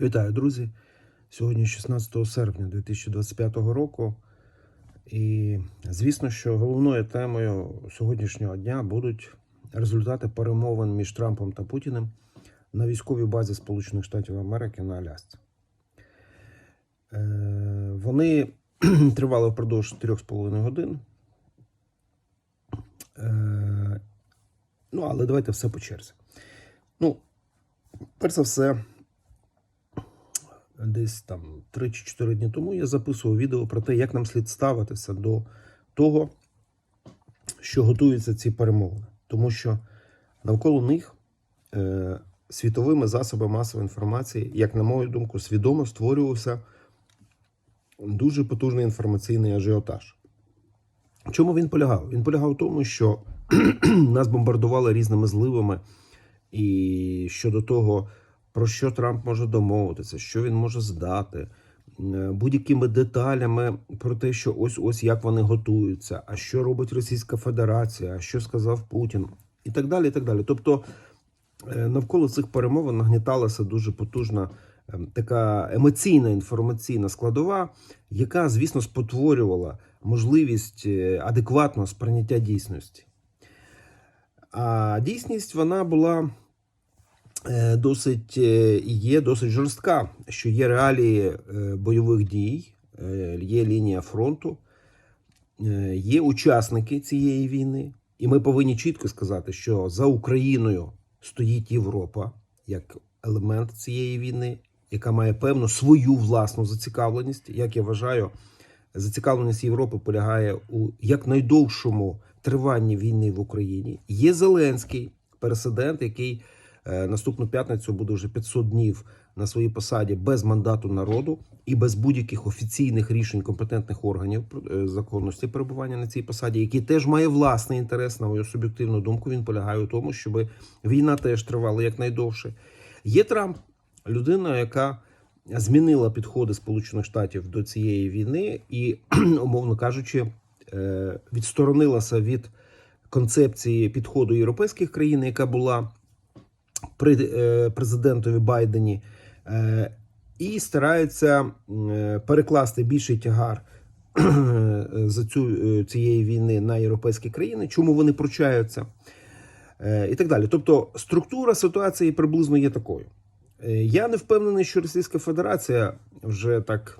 Вітаю, друзі! Сьогодні 16 серпня 2025 року. І звісно, що головною темою сьогоднішнього дня будуть результати перемовин між Трампом та Путіним на військовій базі Сполучених Штатів Америки на Алясці. Е, Вони тривали впродовж 3,5 годин. Е, Ну, але давайте все по черзі. Ну, перш за все, десь там 3 чи 4 дні тому я записував відео про те, як нам слід ставитися до того, що готуються ці перемовини. Тому що навколо них е, світовими засобами масової інформації, як на мою думку, свідомо створювався дуже потужний інформаційний ажіотаж. Чому він полягав? Він полягав в тому, що нас бомбардували різними зливами і щодо того, про що Трамп може домовитися, що він може здати, е, будь-якими деталями про те, що ось ось як вони готуються, а що робить Російська Федерація, а що сказав Путін, і так далі. і так далі. Тобто е, навколо цих перемовин нагніталася дуже потужна е, така емоційна інформаційна складова, яка, звісно, спотворювала можливість е, адекватного сприйняття дійсності. А дійсність вона була досить е, є досить жорстка, що є реалії е, бойових дій, е, є лінія фронту, е, є учасники цієї війни, і ми повинні чітко сказати, що за Україною стоїть Європа як елемент цієї війни, яка має певну свою власну зацікавленість. Як я вважаю, зацікавленість Європи полягає у якнайдовшому триванні війни в Україні. Є Зеленський президент, який е, наступну п'ятницю буде вже 500 днів на своїй посаді без мандату народу і без будь-яких офіційних рішень компетентних органів е, законності перебування на цій посаді, який теж має власний інтерес, на мою суб'єктивну думку. Він полягає у тому, щоб війна теж тривала якнайдовше. Є Трамп, людина, яка змінила підходи Сполучених Штатів до цієї війни, і, умовно кажучи, е, відсторонилася від концепції підходу європейських країн, яка була при е, президентові Байдені, е, і старається е, перекласти більший тягар за цю цієї війни на європейські країни. Чому вони пручаються? І так далі. Тобто структура ситуації приблизно є такою. Я не впевнений, що Російська Федерація вже так.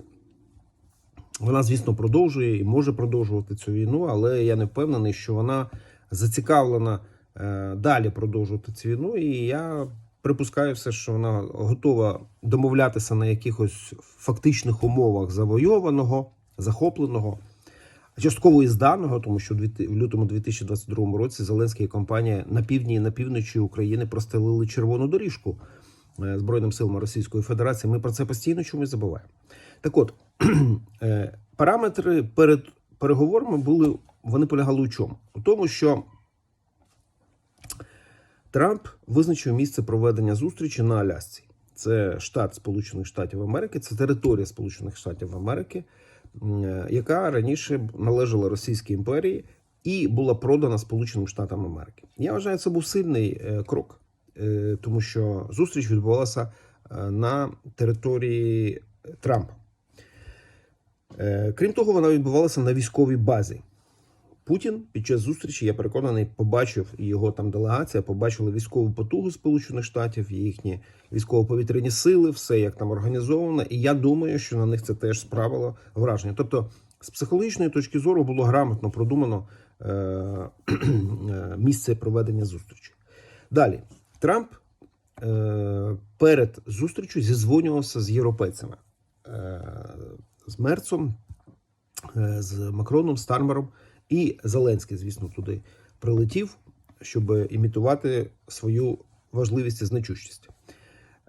Вона, звісно, продовжує і може продовжувати цю війну, але я не впевнений, що вона зацікавлена далі продовжувати цю війну. І я припускаю все, що вона готова домовлятися на якихось фактичних умовах завойованого, захопленого, частково і зданого, тому що в лютому 2022 році Зеленський і компанія на півдні і на півночі України простелили червону доріжку е, Збройним силам Російської Федерації. Ми про це постійно чомусь забуваємо. Так от, е, параметри перед переговорами були, вони полягали у чому? У тому, що Трамп визначив місце проведення зустрічі на Алясці. Це штат Сполучених Штатів Америки, це територія Сполучених Штатів Америки, яка раніше належала Російській імперії і була продана Сполученим Штатам Америки. Я вважаю, це був сильний е, крок, е, тому що зустріч відбувалася е, на території Трампа. Крім того, вона відбувалася на військовій базі. Путін під час зустрічі, я переконаний, побачив і його там делегація побачила військову потугу Сполучених Штатів, їхні військово-повітряні сили, все як там організовано. І я думаю, що на них це теж справило враження. Тобто, з психологічної точки зору було грамотно продумано е- е, місце проведення зустрічі. Далі Трамп е- перед зустрічю зізвонювався з європейцями, е- з Мерцом, е, з Макроном, Стармером. І Зеленський, звісно, туди прилетів, щоб імітувати свою важливість і значущість.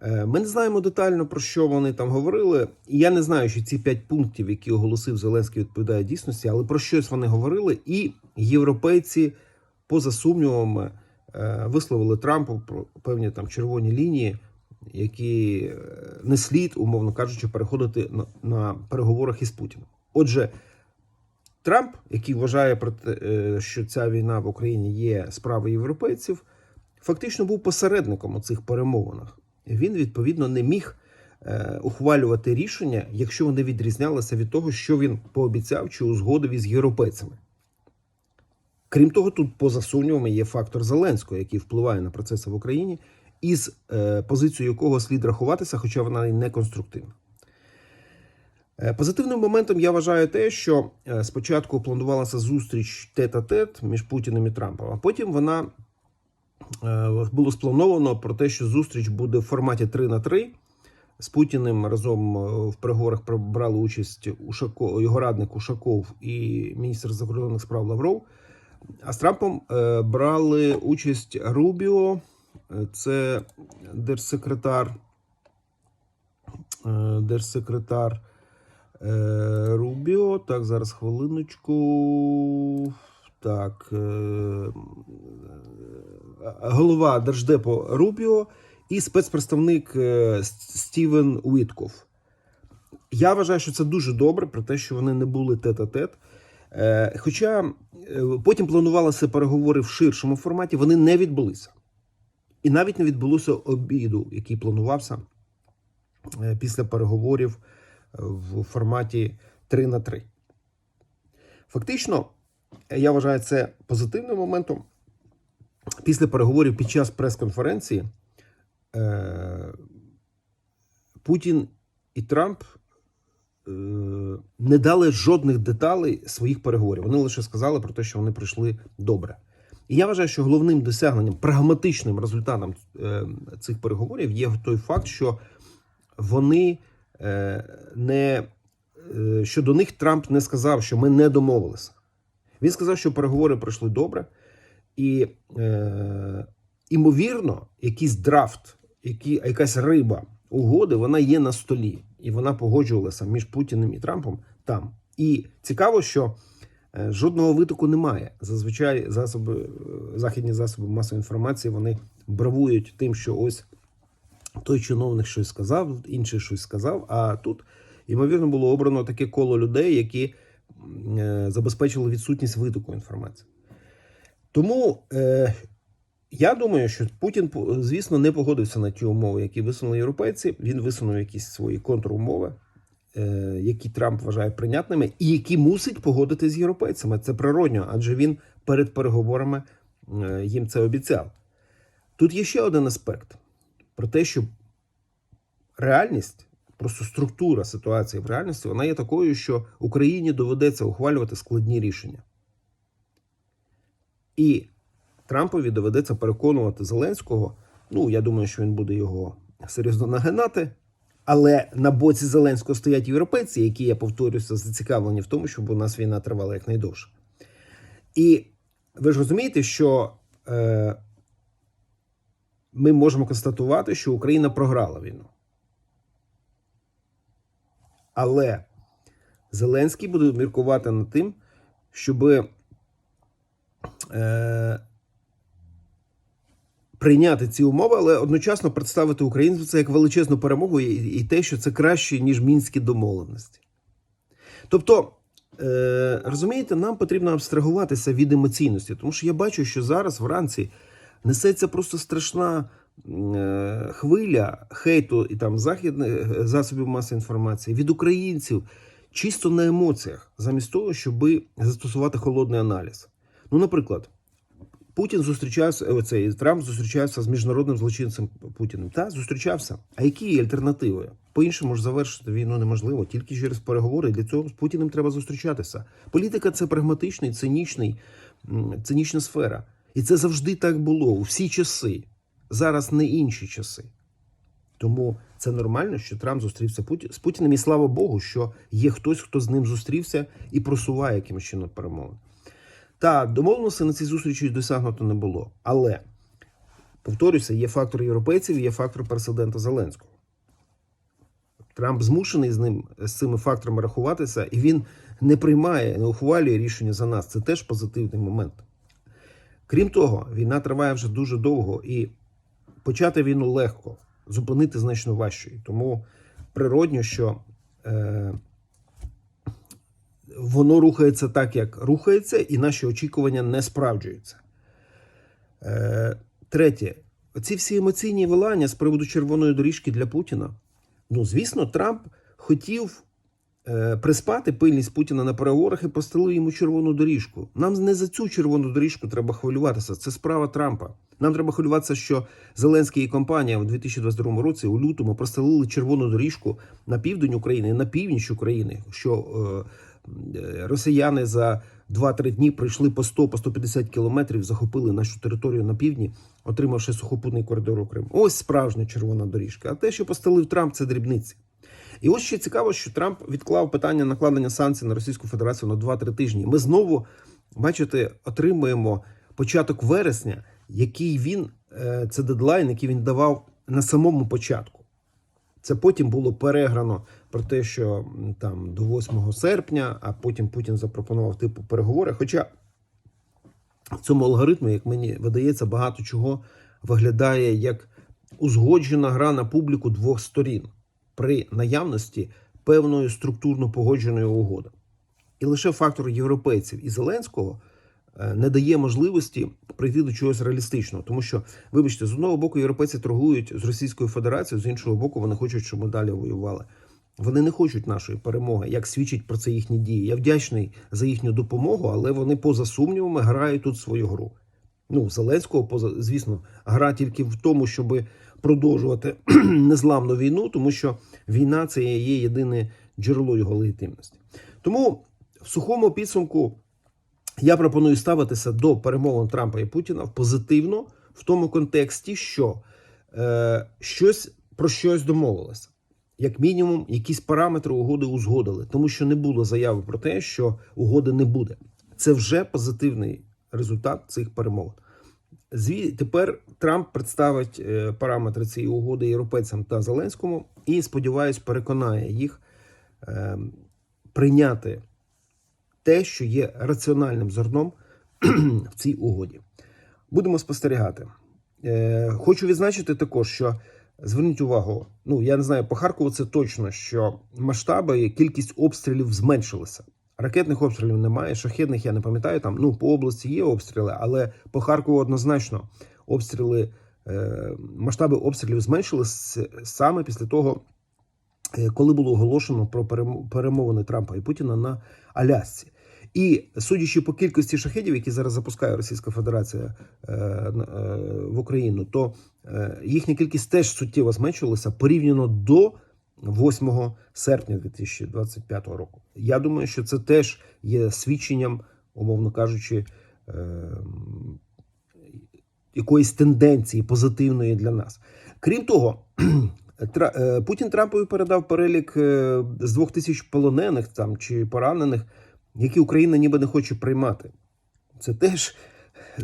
Е, Ми не знаємо детально про що вони там говорили. І я не знаю, що ці п'ять пунктів, які оголосив Зеленський, відповідають дійсності, але про щось вони говорили. І європейці, поза сумнівами, е, висловили Трампу про певні там червоні лінії, які е, не слід, умовно кажучи, переходити на, на переговорах із Путіним. Отже, Трамп, який вважає про те, е, що ця війна в Україні є справою європейців, фактично був посередником у цих перемовинах. Він відповідно не міг е, ухвалювати рішення, якщо вони відрізнялися від того, що він пообіцяв чи узгодив із європейцями. Крім того, тут поза сумнівами є фактор Зеленського, який впливає на процеси в Україні, із е, позицією якого слід рахуватися, хоча вона і не конструктивна. Е, Позитивним моментом я вважаю те, що е, спочатку планувалася зустріч тет-а-тет між Путіним і Трампом, а потім вона е, було сплановано про те, що зустріч буде в форматі 3 на 3. З Путіним разом в переговорах брали участь Ушаков, його радник Ушаков і міністр закордонних справ Лавров. А з Трампом брали участь Рубіо, це держсекретар, держсекретар Рубіо. Так, зараз хвилиночку. Так, е, е, голова Держдепу Рубіо і спецпредставник е, Стівен Уітков. Я вважаю, що це дуже добре, про те, що вони не були тет-а-тет. Е, Хоча е, потім планувалися переговори в ширшому форматі, вони не відбулися. І навіть не відбулося обіду, який планувався е, після переговорів е, в форматі 3 на 3. Фактично, я вважаю це позитивним моментом. Після переговорів під час прес-конференції е, Путін і Трамп е, не дали жодних деталей своїх переговорів. Вони лише сказали про те, що вони прийшли добре. І я вважаю, що головним досягненням, прагматичним результатом е, цих переговорів є той факт, що вони не е, що до них Трамп не сказав, що ми не домовилися. Він сказав, що переговори пройшли добре, і е, імовірно, якийсь драфт, які, якась риба угоди, вона є на столі, і вона погоджувалася між Путіним і Трампом там. І цікаво, що е, жодного витоку немає. Зазвичай засоби, е, західні засоби масової інформації вони бравують тим, що ось той чиновник щось сказав, інший щось сказав. А тут, ймовірно, було обрано таке коло людей, які е, забезпечили відсутність витоку інформації. Тому е, я думаю, що Путін, звісно, не погодився на ті умови, які висунули європейці. Він висунув якісь свої контрумови, е, які Трамп вважає прийнятними, і які мусить погодити з європейцями. Це природньо, адже він перед переговорами е, їм це обіцяв. Тут є ще один аспект про те, що реальність, просто структура ситуації в реальності, вона є такою, що Україні доведеться ухвалювати складні рішення. І Трампові доведеться переконувати Зеленського. Ну, я думаю, що він буде його серйозно нагинати. Але на боці Зеленського стоять європейці, які, я повторюся, зацікавлені в тому, щоб у нас війна тривала якнайдовше. І ви ж розумієте, що е, ми можемо констатувати, що Україна програла війну. Але Зеленський буде міркувати над тим, щоб е, прийняти ці умови, але одночасно представити українців це як величезну перемогу і, і те, що це краще, ніж мінські домовленості. Тобто, е, розумієте, нам потрібно абстрагуватися від емоційності, тому що я бачу, що зараз вранці несеться просто страшна е, хвиля хейту і там західних е, засобів масової інформації від українців чисто на емоціях, замість того, щоб застосувати холодний аналіз. Ну, наприклад, Путін зустрічався, е, цей Трамп зустрічався з міжнародним злочинцем Путіним. Та зустрічався. А які є альтернативи? По-іншому ж завершити війну неможливо, тільки через переговори. Для цього з Путіним треба зустрічатися. Політика це прагматичний, цинічний, цинічна сфера. І це завжди так було у всі часи. Зараз не інші часи. Тому це нормально, що Трамп зустрівся з Путіним, і слава Богу, що є хтось, хто з ним зустрівся і просуває якимось чином перемовини. Та домовленості на цій зустрічі досягнуто не було. Але повторюся, є фактор європейців, є фактор президента Зеленського. Трамп змушений з ним з цими факторами рахуватися, і він не приймає, не ухвалює рішення за нас. Це теж позитивний момент. Крім того, війна триває вже дуже довго, і почати війну легко, зупинити значно важче. Тому природньо, що е, воно рухається так, як рухається, і наші очікування не справджуються. Е, третє, ці всі емоційні вилання з приводу червоної доріжки для Путіна Ну, звісно, Трамп хотів приспати пильність Путіна на переговорах і постелив йому червону доріжку. Нам не за цю червону доріжку треба хвилюватися. Це справа Трампа. Нам треба хвилюватися, що Зеленський і компанія у 2022 році у лютому простелили червону доріжку на південь України на північ України. Що е, е, росіяни за 2-3 дні прийшли по 100 по 150 кілометрів, захопили нашу територію на півдні, отримавши сухопутний коридор у Крим. Ось справжня червона доріжка. А те, що постелив Трамп, це дрібниці. І ось ще цікаво, що Трамп відклав питання накладення санкцій на Російську Федерацію на 2-3 тижні. Ми знову, бачите, отримуємо початок вересня, який він е, це дедлайн, який він давав на самому початку. Це потім було переграно про те, що там до 8 серпня, а потім Путін запропонував типу переговори. Хоча в цьому алгоритмі, як мені видається, багато чого виглядає як узгоджена гра на публіку двох сторін при наявності певної структурно погодженої угоди. І лише фактор європейців і Зеленського е, не дає можливості прийти до чогось реалістичного, тому що, вибачте, з одного боку європейці торгують з Російською Федерацією, з іншого боку, вони хочуть, щоб ми далі воювали. Вони не хочуть нашої перемоги, як свідчить про це їхні дії. Я вдячний за їхню допомогу, але вони поза сумнівами грають тут свою гру. Ну, Зеленського, поза звісно, гра тільки в тому, щоб продовжувати незламну війну, тому що війна це є єдине джерело його легітимності. Тому в сухому підсумку я пропоную ставитися до перемовин Трампа і Путіна в позитивно в тому контексті, що е, щось про щось домовилося. Як мінімум, якісь параметри угоди узгодили, тому що не було заяви про те, що угоди не буде. Це вже позитивний результат цих перемовин. Зві... Тепер Трамп представить е, параметри цієї угоди європейцям та Зеленському і, сподіваюсь, переконає їх е, прийняти те, що є раціональним зерном в цій угоді. Будемо спостерігати. Е, хочу відзначити також, що зверніть увагу, ну я не знаю, по Харкову це точно, що масштаби кількість обстрілів зменшилися. Ракетних обстрілів немає, шахедних я не пам'ятаю. Там ну по області є обстріли, але по Харкову однозначно обстріли, е, масштаби обстрілів зменшилися саме після того, е, коли було оголошено про перем- перемовини Трампа і Путіна на Алясці. І судячи по кількості шахедів, які зараз запускає Російська Федерація е, в Україну, то їхня кількість теж суттєво зменшилася порівняно до 8 серпня 2025 року. Я думаю, що це теж є свідченням, умовно кажучи, е, якоїсь тенденції позитивної для нас. Крім того, е, Путін Трампові передав перелік е, з двох тисяч полонених там чи поранених, які Україна ніби не хоче приймати. Це теж е,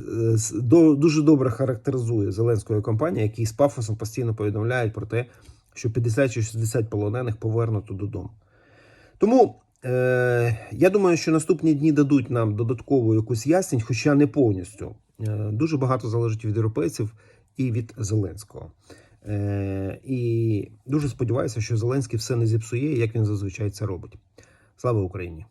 дуже добре характеризує Зеленської компанії, які з пафосом постійно повідомляють про те, що 50 чи 60 полонених повернуто додому. Тому е, я думаю, що наступні дні дадуть нам додаткову якусь ясність, хоча не повністю. Е, дуже багато залежить від європейців і від Зеленського. Е, і дуже сподіваюся, що Зеленський все не зіпсує, як він зазвичай це робить. Слава Україні!